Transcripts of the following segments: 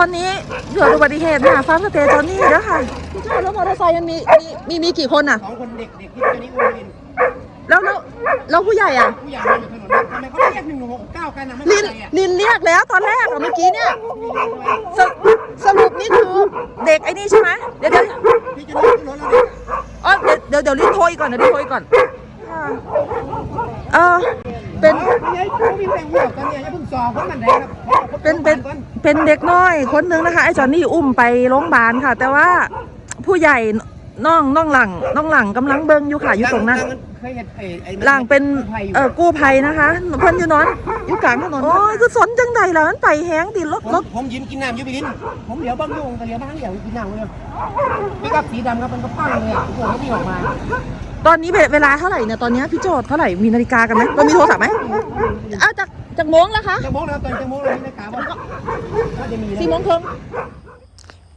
อนนี้เกิดอุบัติเหตุนะคะฟาร์มสเตย์ตอนนี้แล้วค่ะพี่โจ้แล้วมอเตอร์ไซค์มันมีมีมีมีกี่คนอะสองคนเด็กเด็กที่เจ้านี้อุ้มลินแล้วแล้วแล้วผู้ใหญ่อะผู้ใหญ่มาอยู่ถนนนั้นทำไมเขาไม่เรียกหนึ่งหกเก้ากันนะไม่ลิเข้านใจอะลินเรียกแล้วตอนแรกอะเมื่อกี้เนี่ยสรุสรุปนี่คือเด็กไอ้นี่ใช่ไหมเดี๋ยวเดี๋ยวพี่จะนั่งขึ้นรถแล้วเด็กอ๋อเดี๋ยวเดี๋ยวเดี๋ยวลินโทรอีกก่อนเดี๋ยวลินโทรอีกก่อนค่ะเออเป็น ไม่ใช่เขามีแต่งหัวกันเนี่ยอย่าเพิ่งสอบเพราะมันไหนครับ เป็นเป็นเป็นเด็กน้อยคนนึงนะคะไอ้จอนนี่อุ้มไปโรงพยาบาลค่ะ แต่ว่าผู้ใหญ่น้องน้องหลังน้องหลังกำลังเบิ่งอยู่ค่ะอยู่ตรงนั้นเคยเห็นไอ้ไอ้หลังเป็นเอ่อกู้ภัยนะคะ เพิ่นอยู่นอนอยู่กลางถนนโอ้ยคือสนจังใดล่ะมันไปแฮงติรถผมรถผมยิ้มกินน้ำยูบิลินผมเดี๋ยวบ้างยุ่งแต่เดี๋ยวบ้างเดี๋ยวกินน้ำเลยพี่กับสีดำครับมันก็ปั้งเลยอะผมก็มีออกมา ตอนนี้เวเวลาเท่าไหร่เนี่ยตอนนี้พี่โจทย์เท่าไหร่มีนาฬิกากันไหมเรามีโทรศัพท์ไหมอ้าวจาก จากโมงแล้วคะจะโม้แล้วตอนจะโม้เลยนะกาว่าก็จะมีสี่โมงครึ่ง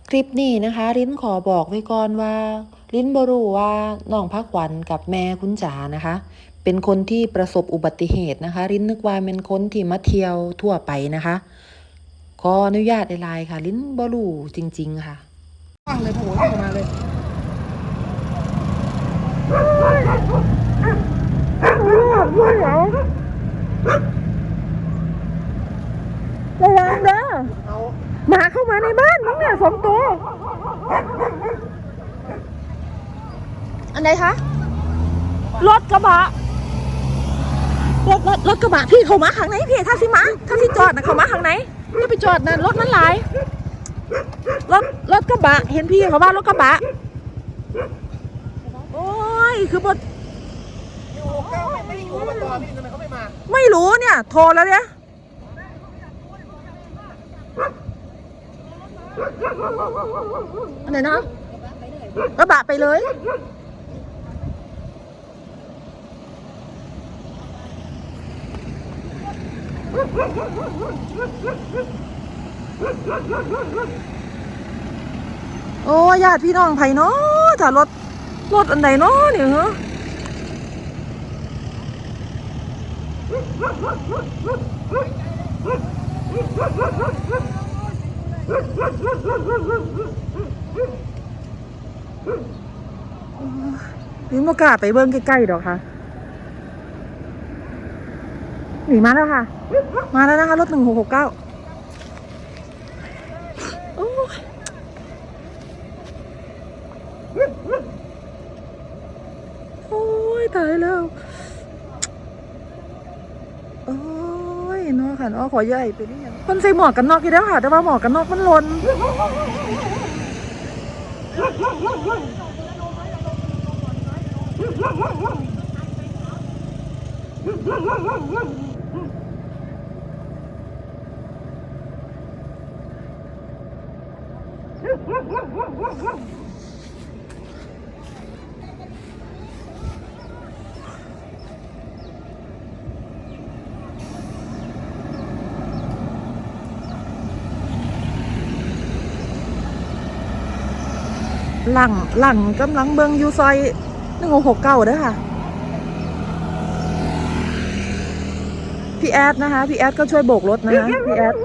คลิปนี้นะคะ ลิ้นขอบอกไว้ก่อนว่า ลิ้นบรู้ว่าน้องพักขวัญกับแม่คุณจ๋านะคะ เป็นคนที่ประสบอุบัติเหตุนะคะ ลิ้นนึกว่าเป็นคนที่มาเที่ยวทั่วไปนะคะขออนุญาตไลน์ค่ะ ลิ้นบรู้จริง ๆ ค่ะปั้งเลยผมออกมาเลยระวังเด้อ เอา ห มาเข้ามาในบ้านมั้งเนี่ยสองตัว อันไหนคะ รถกระบะ รถรถรถกระบะพี่เขามาข้างไหนพี่ถ้าสิมาถ้าสิจอดนะเขามาข้างไหนจะไปจอดนะรถมันหลายรถรถกระบะ เห็นพี่เขาว่ารถกระบะ โอ้ยคือบทอยู่เก้าไม่ไม่ได้อยู่มาต่อพี่ทำไมเขาไม่มาไม่รู้เนี่ย โทรแล้วเนี่ย อันไหนนะกระบะไปเลย โอ้ญาติพี่น้องไผ่เนาะถ้ารถ รถอันใดเนาะเนี่ยเหรอ นี่โมกาไปเบิ้งใกล้ๆดอกค่ะหนีมาแล้วค่ะ มาแล้วนะคะ รถหนึ่งหกหกเก้าโอ้ยตายแล้ว โอ้ ยเนาะค่ะเนาะขอใหญ่ไปนี่ยังคนใส่หมวกกันน็อกอยู่แล้วค่ะ แต่ว่าหมวกกันน็อกมันหล่น หลังหลังกำลังเบิงอยูซอยหนึ่งหกเก้าเด้อค่ะ พี่แอดนะคะ พี่แอดก็ช่วยโบกรถนะคะพี่แอด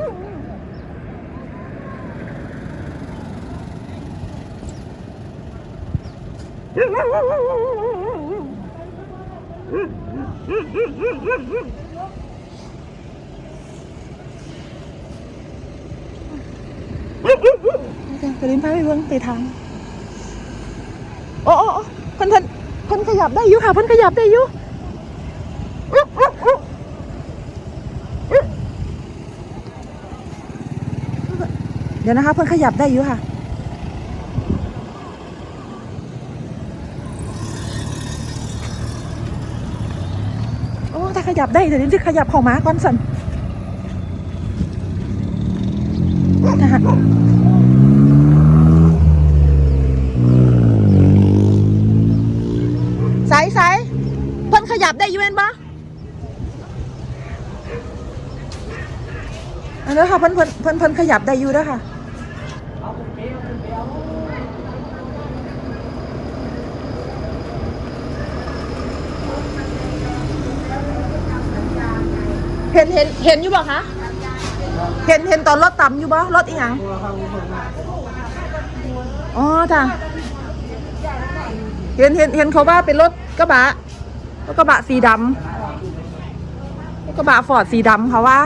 จะลิ้นพาไปเบิ่งไปทาง โอ้โอ้พันเพิ่นพิ่นขยับได้อยู่ค่ะเพิ่นขยับได้อยู่เดี๋ยวนะคะเพิ่นขยับได้อยู่ค่ะโอ้ถ้าขยับได้เดี๋ยวนี้จะขยับเของม้าก่อนสันนะคะ ได้อยู่เห็นปะอันนี้ค่ะเพิ่นเพิ่นเพิ่นเพิ่นขยับได้อยู่แล้วค่ะเห็นเห็นเห็นอยู่บ่คะเห็นเห็นตอนรถต่ำอยู่บ่รถอีหยังอ๋อจ้ะเห็นเห็นเห็นเขาว่าเป็นรถกระบะ รถกระบะสีดำรถกระบะฟอร์ดสีดำเขาว่า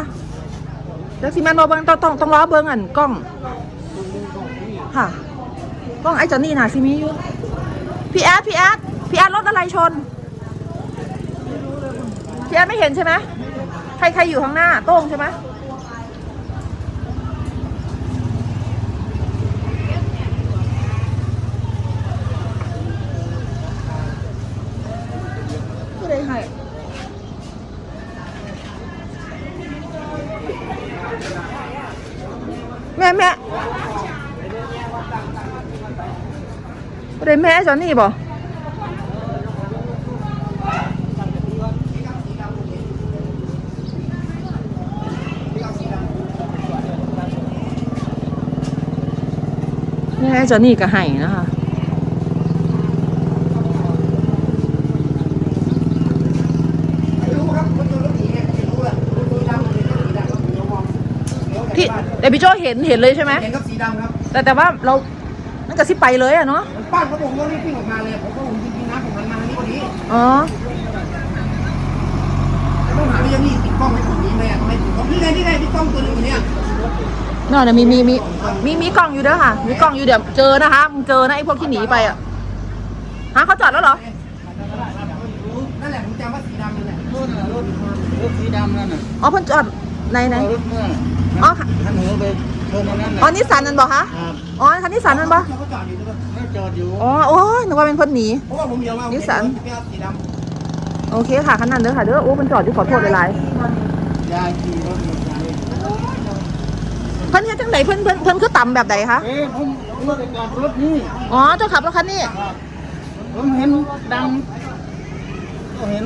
แล้วสีแมนโนเบิงต้องต้องต้องล้อเบิ้งอันกล้อง ค่ะ กล้องไอ้จอนนี่น่ะซิมีอยู่พี่แอดพี่แอดพี่แอดรถอะไรชนพี่แอดไม่เห็นใช่ไหมใครใครอยู่ข้างหน้าโต้งใช่ไหม แม่แม่ผู้ใดแม่จอนนี่บ่แม่จอนนี่ก็ให้นะคะ ไม่รู้ครับคนตัวรถหนีไงไม่รู้อะรถสีดำเลยรถสีดำรถสีมองเดี๋ยว พี่จากบ้านแต่พี่โจเห็นเห็นเลยใช่ไหมเห็นครับสีดำครับแต่แต่ว่าเรานั่นก็สิไปเลยอะเนาะมันป้านเขาบอกว่ารีบวิ่งออกมาเลยผมก็ผมจริงๆนะผมหันมาทางนี้พอดีอ๋อแต่ต้องหาว่ายังนี่ติดกล้องไว้ตรงนี้ไหมอะทำไมติดกล้องนี่ไงนี่ไงติดกล้องตัวนึงอยู่เนี่ยนั่นนะมีมีมีมีมีกล่องอยู่เด้อค่ะ มีกล่องอยู่เดี๋ยวเจอนะคะมึงเจอนะไอ้พวกที่หนีไปอะฮะเขาจอดแล้วเหรอนั่นแหละผมจำว่าสีดำนั่นแหละรถน่ะรถรถสีดำนั่นน่ะอ๋อเพิ่นจอด ในไหนเอารถเมื่ออ๋อค่ะท่านหัวไปชนอันนั้นอ๋อน่ะนิสสันนั่นบอกคะครับอ๋อคันนิสสันนั่นปะเขาจอดอยู่ใช่ปะไม่จอดอยู่อ๋อโอ้ยนึกว่าเป็นคนหนีเพราะว่าผมเดี๋ยวมานิสสันไม่เอาสีดำโอเคค่ะคันนั้นเด้อค่ะเด้อโอ้เพิ่นจอดอยู่ขอโทษหลายยายขี่รถอยู่ไกลๆเพิ่นเฮ็ดจังไดเพิ่นเพิ่นเพิ่นคือต่ำแบบใดคะเอ๊ะผมผมจะกลับรถนี่อ๋อเจ้าขับรถคันนี้ผมเห็นดังก็เห็น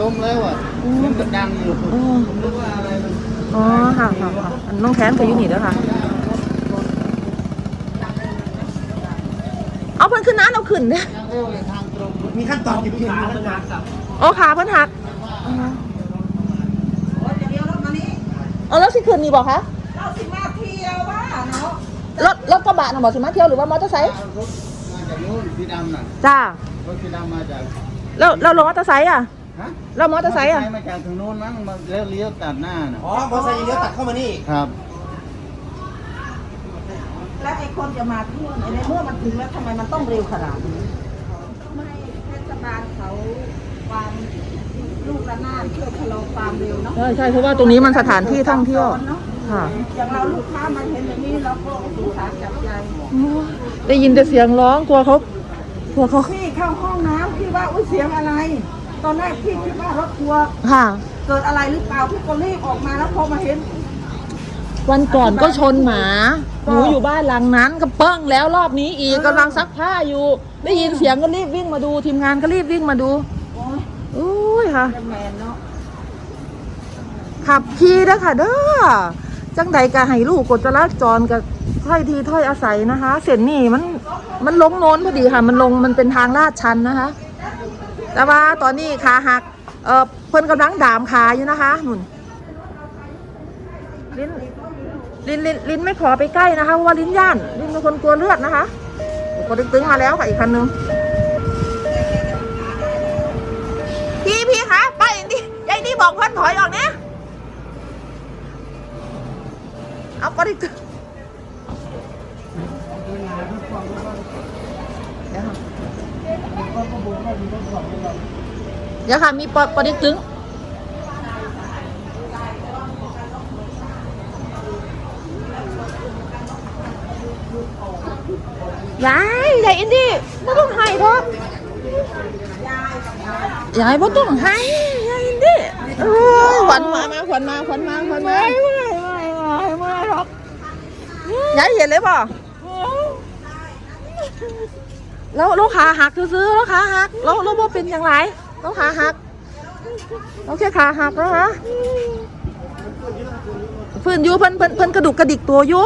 ลมแล้วอะเห็นมันดังอยู่อ๋อผมนึกว่าอะไรมัน อ๋อค่ะค่ะค่ะอันน้องแทนก็อยู่นี่เด้อค่ะ เอาเพิ่นขึ้นน้าเอาขึ้นเด้อยังเร็วเลยทางตรงมีขั้นตอนที่พี่มีขั้นตอนโอ้ขาเพิ่นหักอ๋อแล้วสิขึ้นนี่บอกคะเราสิมาเที่ยวว่าเนาะรถรถกระบะน่ะบอกสิมาเที่ยวหรือว่ามอเตอร์ไซค์รถมาจากนู้นสีดำน่ะจ้ารถสีดำมาจากแล้วแล้วรถมอเตอร์ไซค์อะ ฮะแล้วมอเตอร์ไซค์อะ มาจากทางโน้นมั้งมาแล้วเลี้ยวตัดหน้าน่ะอ๋อมอเตอร์ไซค์เลี้ยวตัดเข้ามานี่ครับ แล้วไอ้คนจะมาเที่ยวในเมื่อมันถึงแล้วทำไมมันต้องเร็วขนาดนี้ไม่เทศบาลเขาความลูกระนาดเพื่อชะลอความเร็วเนาะใช่ใช่เพราะว่าตรงนี้มันสถานที่ท่องเที่ยว เนาะค่ะ อย่างเราลูกค้ามาเห็นอย่างนี้เราก็สงสารจับใจได้ยินแต่เสียงร้องกลัวเขากลัวเขาพี่เข้าห้องน้ำพี่ว่าอุ้ยเสียงอะไร ตอนแรกพี่คิดว่ารถทัวร์ค่ะ เกิดอะไรหรือเปล่าพี่ก็รีบออกมาแล้วพอมาเห็น วันก่อนก็ชนหมา หนูอยู่บ้านหลังนั้นก็เปิ้งแล้วรอบนี้อีกกำลังซักผ้าอยู่ ได้ยินเสียงก็รีบวิ่งมาดู ทีมงานก็รีบวิ่งมาดูโอ้ยอุ้ยค่ะจะแมนเนาะขับขี่เด้อค่ะเด้อจังใดก็ให้ลูกกดจราจรกับถ้อยทีถ้อยอาศัยนะคะ เส้นนี่มันมันลงโน้นพอดีค่ะ มันลงมันเป็นทางลาดชันนะคะ แต่ว่าตอนนี้ขาหัก เออเพิ่นกำลังดามขาอยู่นะคะหนุนลิ้นลิ้นลิ้นลิ้นไม่ขอไปใกล้นะคะเพราะว่าลิ้นย่านลิ้นเป็นคนกลัวเลือดนะคะกดตึงๆมาแล้วค่ะอีกคันนึงพี่พี่คะไปนี่ยายนี่บอกเพื่อนถอยออกเนี่ยเอากดตึงเดี๋ยวค่ะ เดี๋ยวค่ะ มีปอปอดิตึงยายยายอินดี้ไม่ต้องให้เถอะยายไม่ต้องให้ยายอินดี้ขวัญมามาขวัญมาขวัญมาขวัญมาไม่ไม่ไม่ไม่ไม่หรอกยายเห็นเลยป่ะ แล้วลูกขาหักซื้อๆแล้วขาหักแล้วแล้วว่าเป็นอย่างไรแล้วขาหักแล้วแค่ขาหักแล้วฮะฟื้นอยู่เพิ่นเพิ่นเพิ่นกระดุกกระดิกตัวอยู่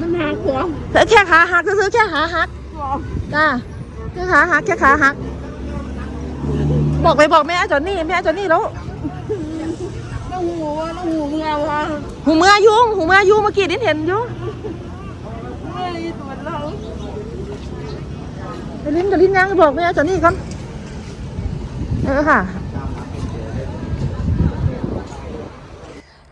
มันหากหัวแต่แค่ขาหักซื้อๆแค่ขาหักจ้าแค่ขาหักแค่ขาหัก บอกไปบอกแม่จอนนี่แม่จอนนี่แล้วต้องหัวแล้วหูเงาค่ะหูเมื่อยุงหูเมื่อยุงเมื่อกี้ลิ้นเห็นอยุง เมื่อยตัวเรา ไปลิ้นกับลิ้นยังบอกแม่จอนนี่ก่อนเออค่ะ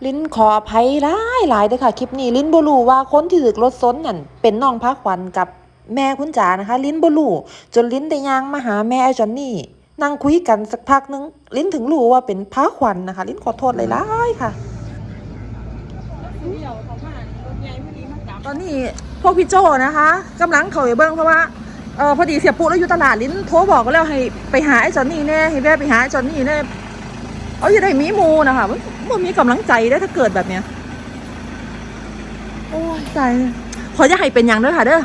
ลิ้นขออภัยหลายหลายเด้อค่ะ คลิปนี้ลิ้นบ่รู้ว่าคนที่ถึกรถซนนั่นเป็นน้องพระขวัญกับแม่คุณจ๋านะคะ ลิ้นบ่รู้จนลิ้นได้ย่างมาหาแม่ไอ้จอนนี่นั่งคุยกันสักพักนึง ลิ้นถึงรู้ว่าเป็นพระขวัญนะคะ ลิ้นขอโทษหลายๆค่ะตอนนี้พวกพี่โจนะคะกำลังเขาไปเบิ้งเพราะว่า เออพอดีเสียปุ๊แล้วอยู่ตลาดลิ้นโทรบอกก็แล้วให้ไปหาไอ้จอนนี่แน่ให้แวะไปหาไอ้จอนนี่แน่เอาอย่าได้มีมูนะคะมันมันมีกำลังใจได้ถ้าเกิดแบบเนี้ยโอ้ยใจขอจะให้เป็นอย่างเด้อค่ะเด้อ